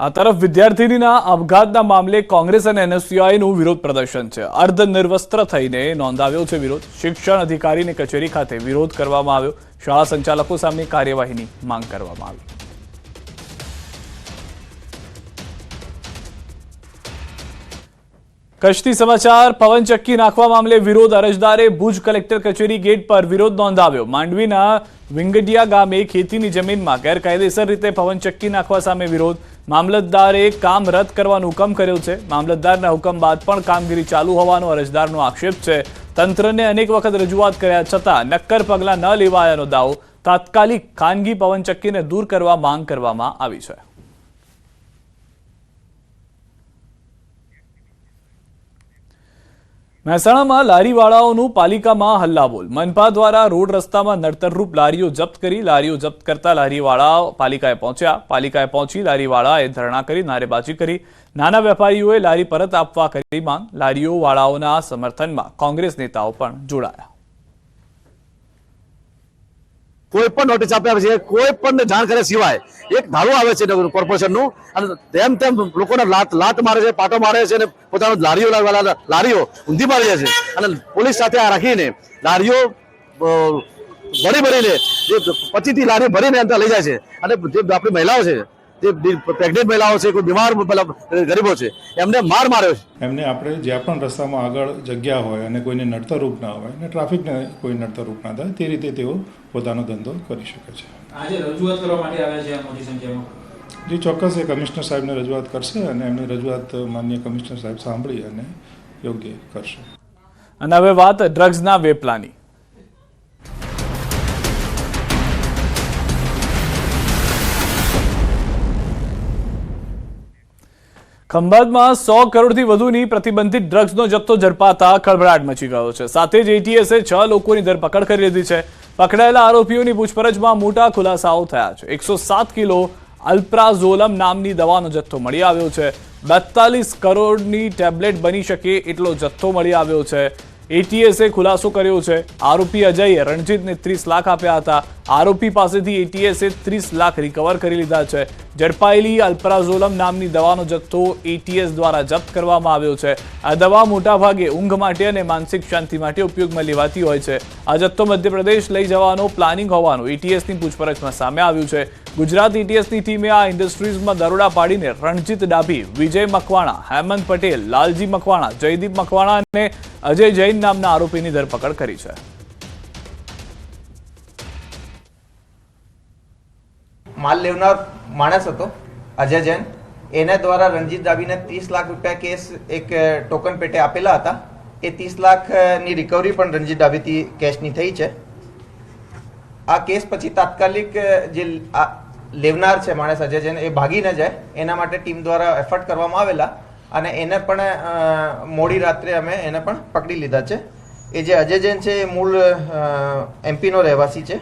આ તરફ વિદ્યાર્થીનીના આપઘાતના મામલે કોંગ્રેસ અને એનએસયુઆઈનું વિરોધ પ્રદર્શન છે. અર્ધ નિર્વસ્ત્ર થઈને નોંધાવ્યો છે વિરોધ. શિક્ષણ અધિકારીની કચેરી ખાતે વિરોધ કરવામાં આવ્યો. શાળા સંચાલકો સામે કાર્યવાહીની માંગ કરવામાં આવી. કચ્છથી સમાચાર પવનચક્કી નાખવા મામલે વિરોધ અરજદારે ભુજ કલેક્ટર કચેરી ગેટ પર વિરોધ નોંધાવ્યો. માંડવીના વિંગડિયા ગામે ખેતીની જમીનમાં ગેરકાયદેસર રીતે પવનચક્કી નાખવા સામે વિરોધ. મામલતદારે કામ રદ કરવાનો હુકમ કર્યો છે. મામલતદારના હુકમ બાદ પણ કામગીરી ચાલુ હોવાનો અરજદારનો આક્ષેપ છે. તંત્રને અનેક વખત રજૂઆત કર્યા છતાં નક્કર પગલાં ન લેવાયાનો દાવો તાત્કાલિક ખાનગી પવનચક્કીને દૂર કરવા માંગ કરવામાં આવી છે. મહેસાણામાં લારીવાળાઓનું પાલિકામાં હલ્લાબોલ. મનપા દ્વારા રોડ રસ્તામાં નડતરરૂપ લારીઓ જપ્ત કરી, લારીઓ જપ્ત કરતા લારીવાળા પાલિકાએ પહોંચ્યા. પાલિકાએ પહોંચી લારીવાળાએ ધરણા કરી, નારેબાજી કરી. નાના વેપારીઓએ લારી પરત આપવા કરી માંગ. લારીઓવાળાઓના સમર્થનમાં કોંગ્રેસ નેતાઓ પણ જોડાયા. કોઈ પણ નોટિસ આપ્યા છે કોઈ પણ જાણ કર્યા સિવાય એક ધારું આવે છે કોર્પોરેશનનું અને તેમ તેમ લોકોને લાત લાત મારે છે, પાટો મારે છે, અને પોતાનો લારીઓ લારીઓ ઊંધી મારી છે. અને પોલીસ સાથે આ રાખીને લારીઓ ભરી ભરીને, જે પચીસથી લારીઓ ભરીને અંદર લઈ જાય છે. અને જે આપણી મહિલાઓ છે જે પ્રેગ્નેન્ટ મહિલાઓ છે કોઈ બીમાર ગરીબો છે એમને માર માર્યો છે. એમને આપણે જ્યાં પણ રસ્તામાં આગળ જગ્યા હોય અને કોઈને નડતરરૂપ ના હોય અને ટ્રાફિકને કોઈ નડતરરૂપ ના થાય તે રીતે તેઓ પોતાનો ધંધો કરી શકે છે. આજે રજૂઆત કરવા માટે આવ્યા છે મોટી સંખ્યામાં? જે ચોક્કસ એ કમિશનર સાહેબને રજૂઆત કરશે અને એમની રજૂઆત માન્ય કમિશનર સાહેબ સાંભળી અને યોગ્ય કરશે. અને હવે વાત ડ્રગ્સના વેપલાની. ખંભાતમાં સો કરોડથી વધુની પ્રતિબંધિત ડ્રગ્સનો જથ્થો ઝડપાતા ખળભળાટ મચી ગયો છે. સાથે જ એટીએસે છ લોકોની ધરપકડ કરી લીધી છે. પકડાયેલા આરોપીઓની પૂછપરછમાં મોટા ખુલાસાઓ થયા છે. એકસો કિલો અલ્પ્રાઝોલમ નામની દવાનો જથ્થો મળી આવ્યો છે. બેતાલીસ કરોડની ટેબ્લેટ બની શકે એટલો જથ્થો મળી આવ્યો છે. એટીએસે ખુલાસો કર્યો છે. આરોપી અજયે રણજીતને ત્રીસ લાખ આપ્યા હતા. આરોપી પાસેથી એટીએસે ત્રીસ લાખ રિકવર કરી લીધા છે. ઝડપાયેલી અલ્પ્રાઝોલમ નામની દવાનો જથ્થો એટીએસ દ્વારા જપ્ત કરવામાં આવ્યો છે. આ દવા મોટાભાગે ઊંઘ માટે અને માનસિક શાંતિ માટે ઉપયોગમાં લેવાતી હોય છે. આ જથ્થો મધ્યપ્રદેશ લઈ જવાનો પ્લાનિંગ હોવાનું એટીએસની પૂછપરછમાં સામે આવ્યું છે. ગુજરાત એટીએસની ટીમે આ ઇન્ડસ્ટ્રીઝમાં દરોડા પાડીને રણજીત ડાભી, વિજય મકવાણા, હેમંત પટેલ, લાલજી મકવાણા, જયદીપ મકવાણા અને અજય જૈન નામના આરોપીની ધરપકડ કરી છે. માલ લેવનાર માણસ હતો, અજય જૈન. એના દ્વારા રણજીત દાબીને ત્રીસ લાખ રૂપિયા કેસ એક ટોકન પેટે આપેલા હતા. એ ત્રીસ લાખની રિકવરી પણ રણજીત દાબીથી કેશની થઈ છે. આ કેસ પછી તાત્કાલિક જે લેવનાર છે માણસ અજય જૈન, એ ભાગી ન જાય. એના માટે ટીમ દ્વારા એફર્ટ કરવામાં આવેલા અને એને પણ મોડી રાત્રે અમે એને પણ પકડી લીધા છે. એ જે અજય જૈન છે એ મૂળ એમપીનો રહેવાસી છે.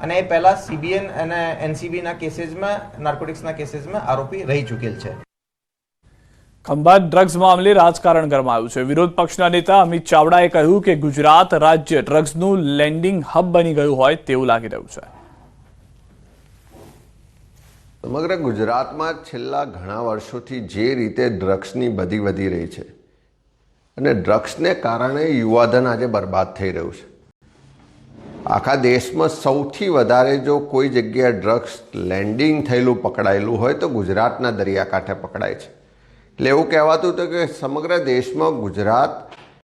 અને એ પહેલા સીબીએન અને એનસીબીના કેસીસમાં નાર્કોટિક્સના કેસીસમાં આરોપી રહી ચૂકેલ છે. ખંભાત ડ્રગ્સ મામલે રાજકારણ ગરમાયું છે. વિરોધ પક્ષના નેતા અમિત ચાવડાએ કહ્યું કે ગુજરાત રાજ્ય ડ્રગ્સનું લેન્ડિંગ હબ બની ગયું હોય તેવું લાગી રહ્યું છે. સમગ્ર ગુજરાતમાં છેલ્લા ઘણા વર્ષોથી જે રીતે ડ્રગ્સની બધી વધી રહી છે અને ડ્રગ્સને કારણે યુવાધન આજે બરબાદ થઈ રહ્યું છે. આખા દેશમાં સૌથી વધારે જો કોઈ જગ્યાએ ડ્રગ્સ લેન્ડિંગ થયેલું પકડાયેલું હોય તો ગુજરાતના દરિયાકાંઠે પકડાય છે. એટલે એવું કહેવાતું હતું કે સમગ્ર દેશમાં ગુજરાત